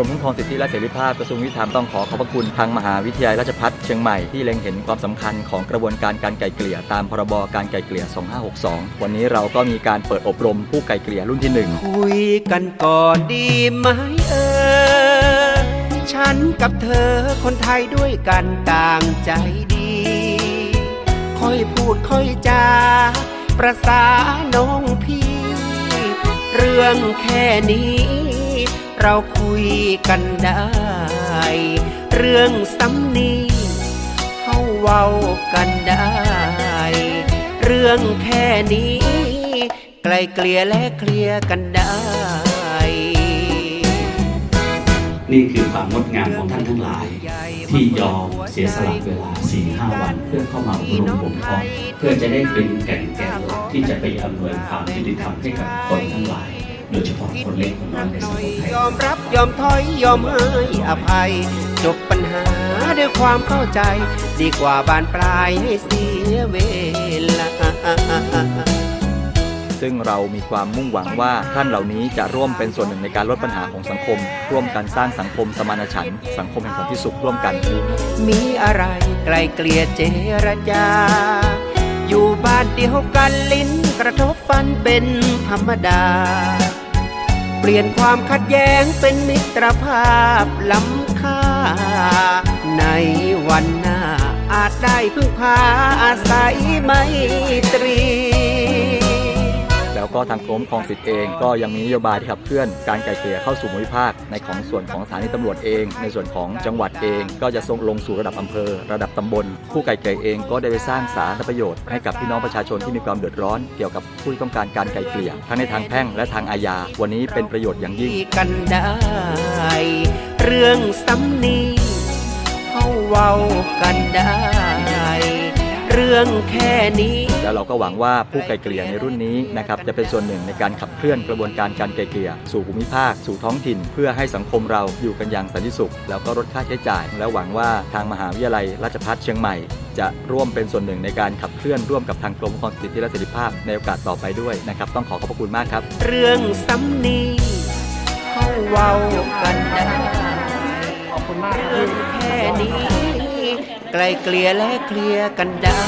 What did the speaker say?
ครองสิทธิและเสรีภาพกระทรวงยุติธรรมต้องขอขอบพระคุณทางมหาวิทยาลัยราชภัฏเชียงใหม่ที่เล็งเห็นความสำคัญของกระบวนการการไกล่เกลี่ยตามพรบการไกล่เกลี่ย 2562 วันนี้เราก็มีการเปิดอบรมผู้ไกล่เกลี่ยรุ่นที่หนึ่งคุยกันก่อนดีไหมเออฉันกับเธอคนไทยด้วยกันต่างใจดี ค่อยพูดค่อยจาประสาน้องพี่ เรื่องแค่นี้ เราคุยกันได้ เรื่องสำนีเฮาเว้ากันได้ เรื่องแค่นี้ ไกลเกลี่ยและเคลียร์กันได้ นี่คือความงดงามของท่านทั้งหลาย ที่ยอมเสียสละเวลา4-5วันเพื่อเข้ามาอบรมบ่มเพาะเพื่อจะได้เป็นแก่นแก่นหลักที่จะไปอำนวยความยุติธรรมให้กับคนทั้งหลาย โดยเฉพาะคนเล็กคนน้อยในสังคมไทยยอมรับยอมถอยยอมให้อภัย จบปัญหาด้วยความเข้าใจ ดีกว่าบานปลายให้เสียเวลา ซึ่งเรามีความมุ่งหวังว่าท่านเหล่านี้จะร่วมเป็นส่วนหนึ่งในการลดปัญหาของสังคม ร่วมกันสร้างสังคมสมานฉันท์สังคมแห่งสันติสุขร่วมกัน มีอะไรไกลเกลี่ยเจรจา อยู่บ้านเดียวกันลิ้นกระทบฟันเป็นธรรมดา เปลี่ยนความขัดแย้งเป็นมิตรภาพล้ำค่า ในวันหน้าอาจได้พึ่งพาอาศัยไมตรี แล้วก็ทางกรมครองสิทธิ์เอง ก็ยังมีนโยบายที่ขับเคลื่อนการไกล่เกลี่ยเข้าสู่ภูมิภาคในของส่วนของสถานีตำรวจเอง ในส่วนของจังหวัดเอง ก็จะส่งลงสู่ระดับอำเภอ ระดับตำบล ผู้ไกล่เกลี่ยเองก็ได้ไปสร้างสาธารณประโยชน์ให้กับพี่น้องประชาชนที่มีความเดือดร้อน เกี่ยวกับผู้ที่ต้องการการไกล่เกลี่ยทั้งในทางแพ่งและทางอาญาวันนี้เป็นประโยชน์อย่างยิ่งกันได้เรื่องสำนีเฮาเว้ากันได้ เรื่องแค่นี้ แล้วเราก็หวังว่าผู้ไกลเกลี่ยในรุ่นนี้นะครับจะเป็นส่วนหนึ่งในการขับเคลื่อนกระบวนการการไกลเกลี่ยสู่ภูมิภาค สู่ท้องถิ่น เพื่อให้สังคมเราอยู่กันอย่างสันติสุข แล้วก็ลดค่าใช้จ่าย และหวังว่าทางมหาวิทยาลัยราชภัฏเชียงใหม่ จะร่วมเป็นส่วนหนึ่งในการขับเคลื่อนร่วมกับทางกรมความสิทธิและเสรีภาพในโอกาสต่อไปด้วยนะครับต้องขอขอบพระคุณมากครับ เรื่องสำนีเฮาเว้ากันได้ขอบคุณมากครับเรื่องแค่นี้ ไกลเกลี่ยและเคลียร์กันได้